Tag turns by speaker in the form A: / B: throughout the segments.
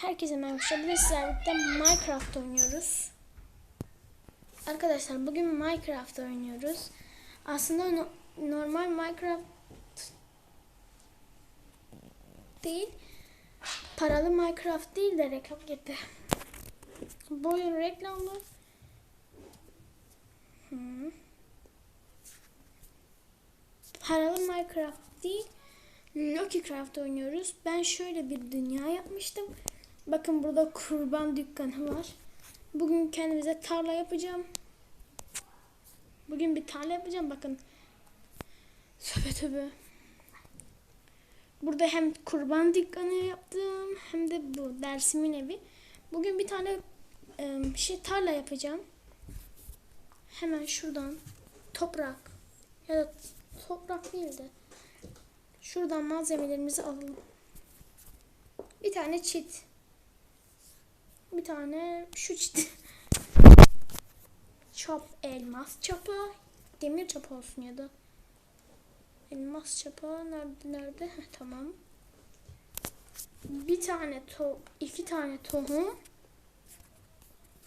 A: Herkese merhaba. Bugün sizlerle Minecraft oynuyoruz. Arkadaşlar bugün Minecraft oynuyoruz. Aslında no- normal Minecraft değil. Paralı Minecraft değil de reklam girdi. Bu reklamlı. Hı. Paralı Minecraft değil. Lucky Craft oynuyoruz. Ben şöyle bir dünya yapmıştım. Bakın burada kurban dükkanı var. Bugün kendimize tarla yapacağım. Bugün bir tarla yapacağım bakın. Töbe töbe. Burada hem kurban dükkanı yaptım hem de bu dersimin evi. Bugün bir tane e, şey tarla yapacağım. Hemen şuradan toprak ya da toprak değil de şuradan malzemelerimizi alalım. Bir tane çit. Bir tane şu. Çap elmas çapa. Demir çapa olsun ya da. Elmas çapa nerede nerede? Heh, tamam. Bir tane to iki tane tohum.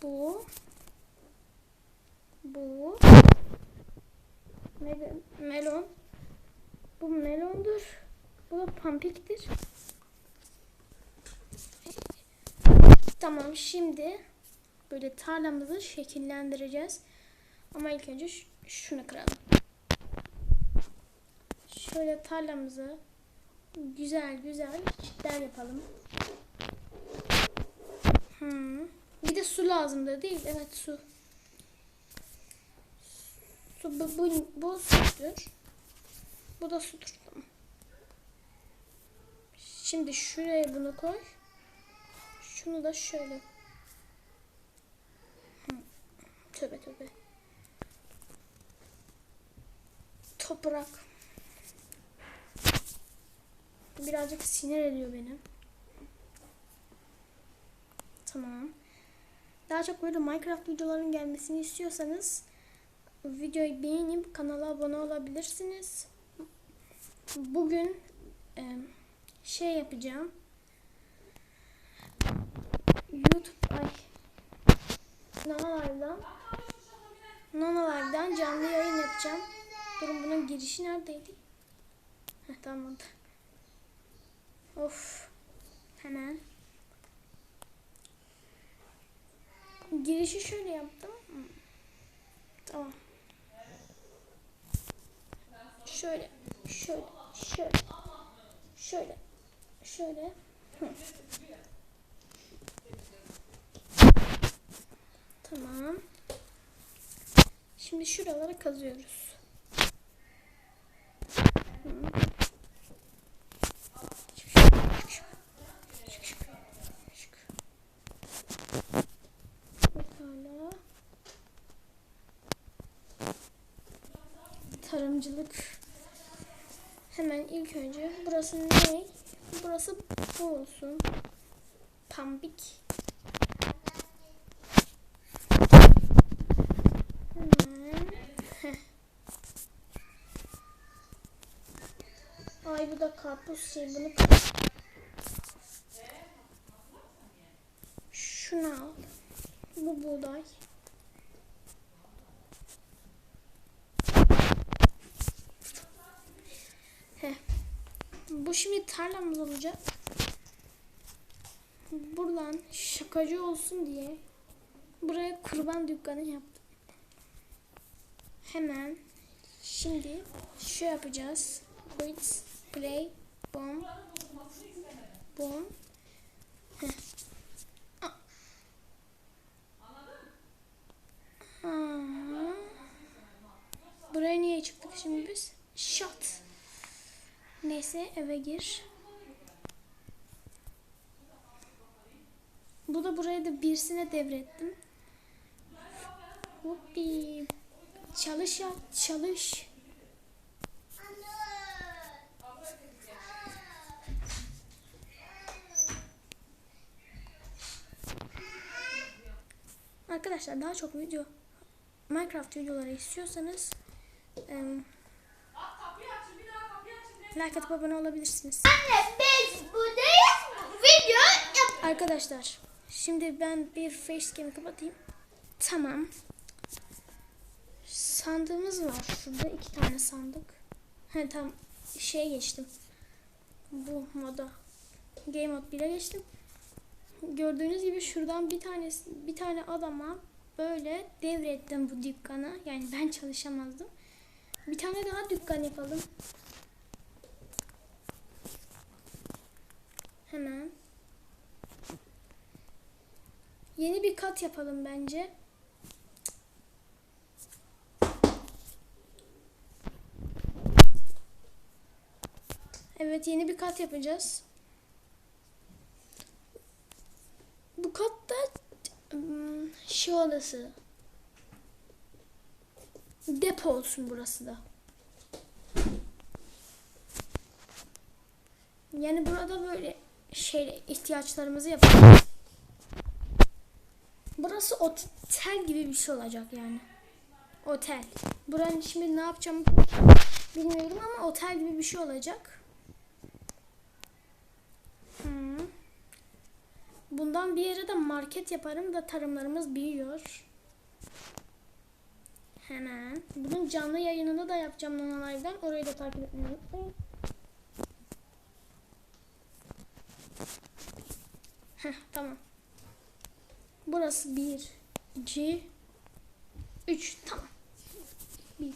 A: Bu. Bu. Mel- melon. Bu melondur. Bu da pampiktir. Tamam şimdi böyle tarlamızı şekillendireceğiz. Ama ilk önce şunu kıralım. Şöyle tarlamızı güzel güzel çitler yapalım. Hmm. Bir de su lazımdı değil? Evet su. Su bu, bu, bu sudur. Bu da sudur. Şimdi şuraya bunu koy. Şunu da şöyle. Tövbe tövbe. Toprak. Birazcık sinir ediyor beni. Tamam. Daha çok böyle Minecraft videoların gelmesini istiyorsanız videoyu beğenip kanala abone olabilirsiniz. Bugün şey yapacağım. YouTube ay Nanalardan Nanalardan canlı yayın yapacağım. Durun bunun girişi neredeydi? Heh, tamam. Of. Hemen. Girişi şöyle yaptım. Tamam. Şöyle, şöyle, şöyle, şöyle, şöyle. Tamam. Şimdi şuralara kazıyoruz. Tarımcılık. Hemen ilk önce burası ne? Burası bu olsun. Pambik. Hemen. Heh. Ay bu da karpuz şey bunu şunu al. Bu buğday. Heh. Bu şimdi tarlamız olacak. Buradan şakacı olsun diye buraya kurban dükkanı yaptım. Hemen şimdi şu yapacağız. Quit, play. Heh. Aa. Buraya niye çıktık şimdi biz? Shot. Neyse eve gir. Bu da buraya da birisine devrettim. Hoppi. Çalış ya çalış. Arkadaşlar daha çok video Minecraft videoları istiyorsanız em, like atıp abone olabilirsiniz.
B: Anne biz buradayız. Video yap
A: Arkadaşlar şimdi ben bir facecam'i kapatayım. Tamam. Sandığımız var. Şurada iki tane sandık. He tam şeye geçtim. Bu moda. Game mode 1'e geçtim. Gördüğünüz gibi şuradan bir tane bir tane adama böyle devrettim bu dükkanı. Yani ben çalışamazdım. Bir tane daha dükkan yapalım. Hemen. Yeni bir kat yapalım bence. Evet yeni bir kat yapacağız. Odası. Depo olsun burası da. Yani burada böyle şey ihtiyaçlarımızı yapalım. Burası otel gibi bir şey olacak yani. Otel. Buranın şimdi ne yapacağımı bilmiyorum ama otel gibi bir şey olacak. Hmm. Bundan bir yere de market yaparım da tarımlarımız büyüyor. Hemen. Bunun canlı yayınını da yapacağım Nana. Orayı da takip etmeyi unutmayın. Heh, tamam. Burası 1, 2, 3. Tamam. 1, 2,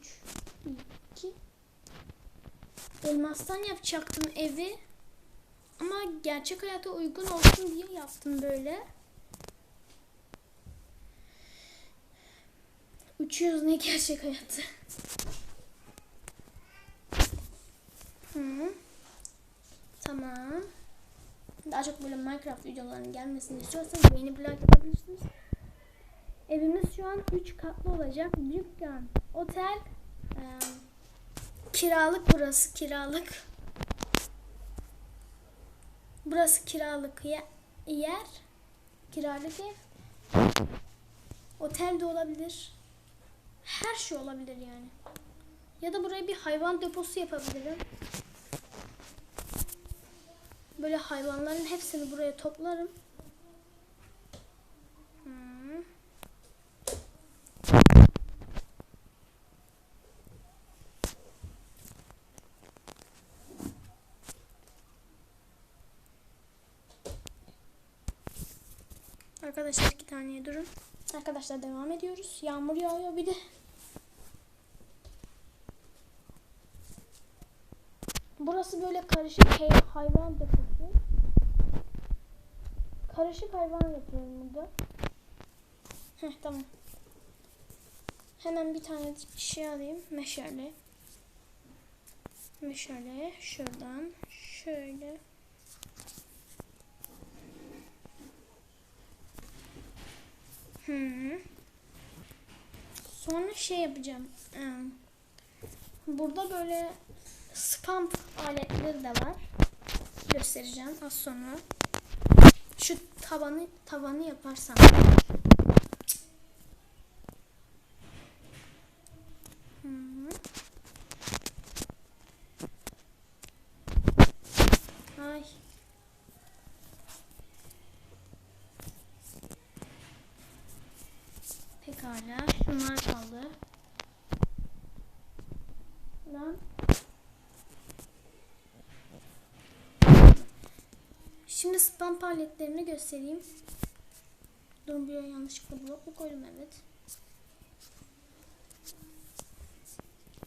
A: 3. 1, 2. Elmastan yapacaktım evi. Ama gerçek hayata uygun olsun diye yaptım böyle. Uçuyoruz ne gerçek hayatı. Hı. Tamam. Daha çok böyle Minecraft videolarının gelmesini istiyorsanız beğeni bir yapabilirsiniz. Evimiz şu an 3 katlı olacak. Dükkan, otel, e, kiralık burası kiralık. Burası kiralık ye- yer. Kiralık ev. Otel de olabilir. Her şey olabilir yani. Ya da buraya bir hayvan deposu yapabilirim. Böyle hayvanların hepsini buraya toplarım. Hmm. Arkadaşlar iki taneye durun. Arkadaşlar devam ediyoruz. Yağmur yağıyor bir de. Burası böyle karışık hay- hayvan deposu. Karışık hayvan yapıyorum burada. Heh tamam. Hemen bir tane şey alayım. Meşale. Meşale. Şuradan. Şöyle. Sonra şey yapacağım. Hmm. Burada böyle spam aletleri de var. Göstereceğim az sonra. Şu tavanı tavanı yaparsam. Hmm. Ay. Pekala. Şunlar kaldı. Lan. Şimdi spam paletlerini göstereyim. Dur bir yanlışlıkla blok mu koydum evet.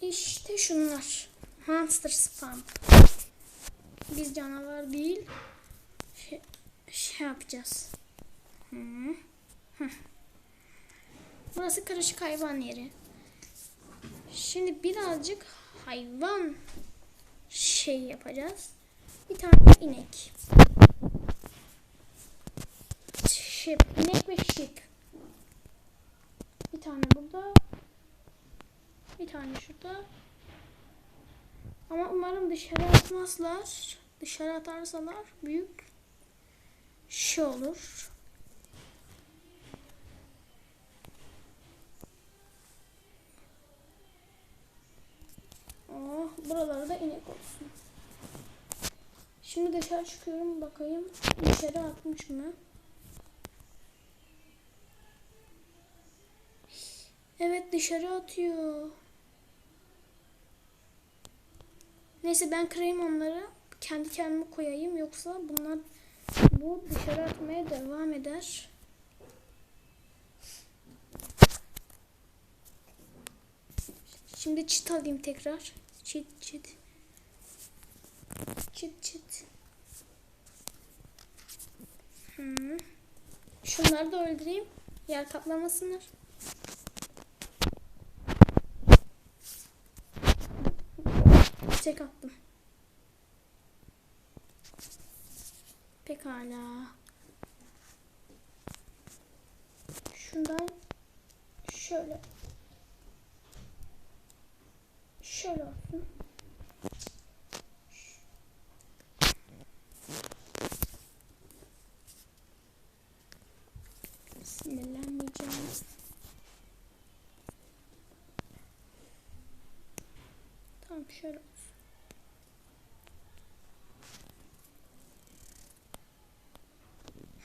A: İşte şunlar. Hamster spam. Biz canavar değil. Şey, şey yapacağız. Hı. Hı. Burası karışık hayvan yeri. Şimdi birazcık hayvan şey yapacağız. Bir tane inek. Şip, inek ve şip. Bir tane burada. Bir tane şurada. Ama umarım dışarı atmazlar. Dışarı atarsalar büyük şey olur. Oh, buralarda inek olsun. Şimdi de dışarı çıkıyorum bakayım dışarı atmış mı? Evet dışarı atıyor. Neyse ben kırayım onları. Kendi kendime koyayım yoksa bunlar bu dışarı atmaya devam eder. Şimdi çit alayım tekrar. Çit çit. Çit çit. Şunları da öldüreyim. Yer kaplamasınlar. Tek attım. Pekala. Şundan şöyle şöyle olsun. Sinirlenmeyeceğim. Tamam şöyle olsun.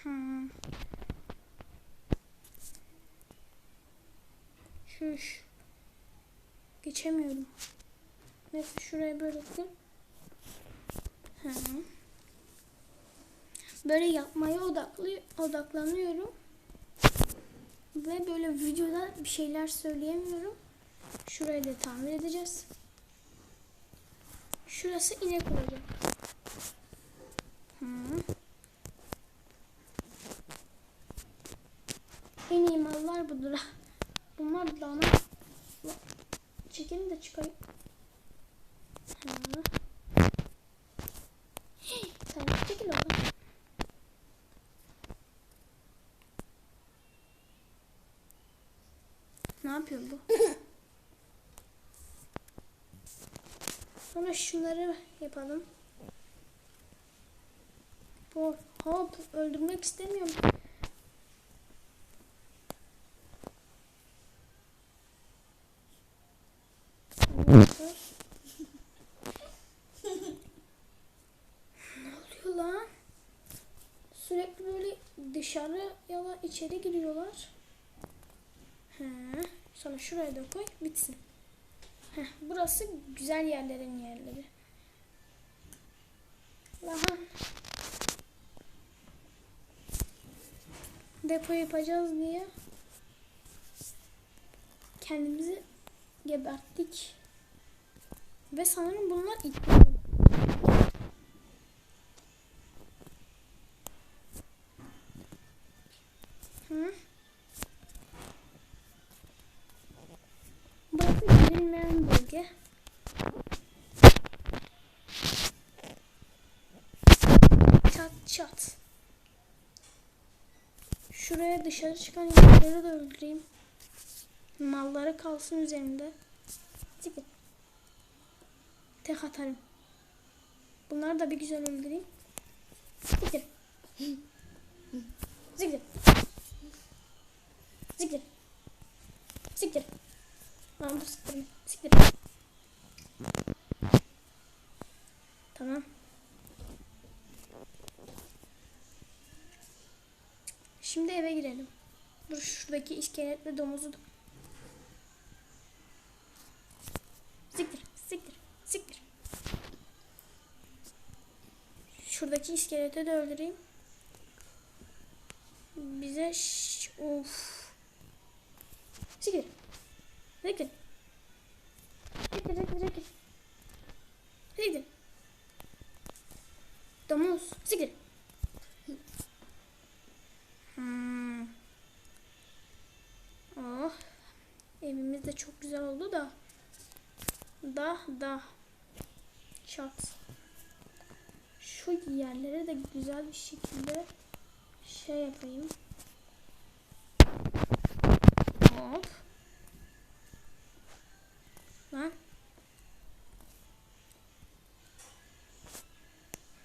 A: Hmm. Şuş. Geçemiyorum. Neyse şuraya böyle koy. Ha. Böyle yapmaya odaklı odaklanıyorum. Ve böyle videoda bir şeyler söyleyemiyorum. Şurayı da tamir edeceğiz. Şurası inek olacak. Hı. En iyi mallar budur. Bunlar dana. Çekelim de çıkayım. Ne yapıyor bu? Sonra şunları yapalım. Bu hop öldürmek istemiyorum. ne oluyor lan? Sürekli böyle dışarı ya da içeri giriyorlar. He. Sonra şuraya da koy bitsin. Heh, burası güzel yerlerin yerleri. Daha depo yapacağız diye kendimizi geberttik. Ve sanırım bunlar iptal. Şuraya dışarı çıkan insanları da öldüreyim. Malları kalsın üzerinde. Siktir. Tek atarım. Bunları da bir güzel öldüreyim. Siktir. Siktir. Siktir. Siktir. Tamam dur siktir. Siktir. Tamam. Şimdi eve girelim. Dur şuradaki iskeletli domuzu da. Siktir, siktir, siktir. Şuradaki iskeleti de öldüreyim. Bize ş- of. Siktir. Siktir. Siktir, siktir, siktir. Siktir. Domuz, siktir. Hmm. Oh. Evimiz çok güzel oldu da. Da da. Çat. Şu yerlere de güzel bir şekilde şey yapayım. Hop. Lan.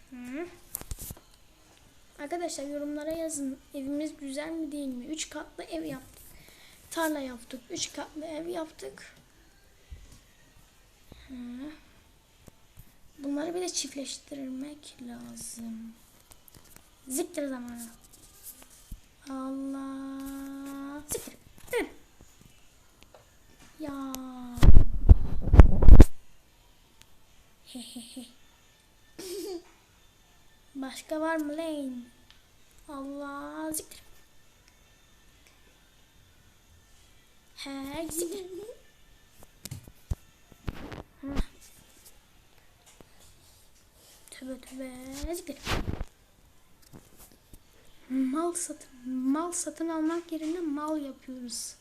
A: Hı. Arkadaşlar yorumlara yazın. Evimiz güzel mi değil mi? 3 katlı ev yaptık. Tarla yaptık. 3 katlı ev yaptık. Bunları bir de çiftleştirmek lazım. Ziktir zamanı. Allah. Ziktir. Dur. Ya. Başka var mı Lane? Allah ziktir. He ziktir. Heh. Tövbe tövbe. Mal satın, mal satın almak yerine mal yapıyoruz.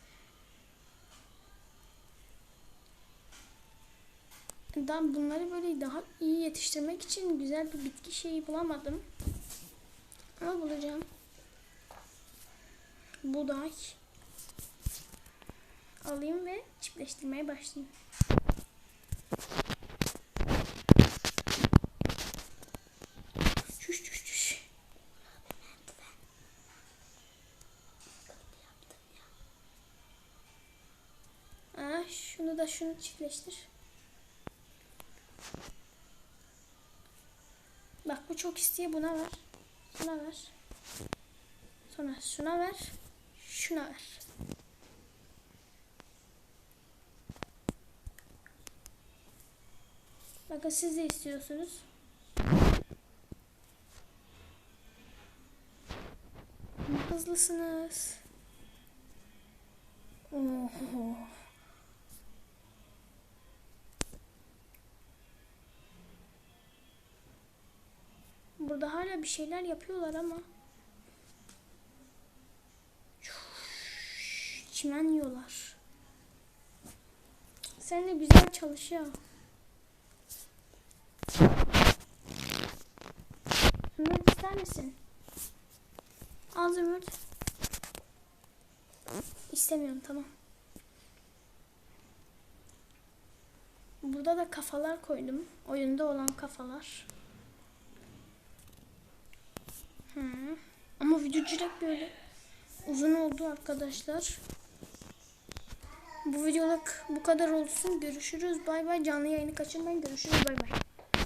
A: Ben bunları böyle daha iyi yetiştirmek için güzel bir bitki şeyi bulamadım. Ama bulacağım. Buğday. Alayım ve çiftleştirmeye başlayayım. Şuş şuş şuş. Aa, şunu da şunu çiftleştir. Bak bu çok istiyor buna ver. Buna ver. Sonra şuna ver. Şuna ver. Bakın siz de istiyorsunuz. Hızlısınız. Oho. Burada hala bir şeyler yapıyorlar ama. Çimen yiyorlar. Sen de güzel çalışıyor. Zümrüt ister misin? Al Zümrüt. İstemiyorum tamam. Burada da kafalar koydum. Oyunda olan kafalar. Hı. Ama video direkt böyle uzun oldu arkadaşlar. Bu videoluk bu kadar olsun. Görüşürüz. Bay bay. Canlı yayını kaçırmayın. Görüşürüz. Bay bay.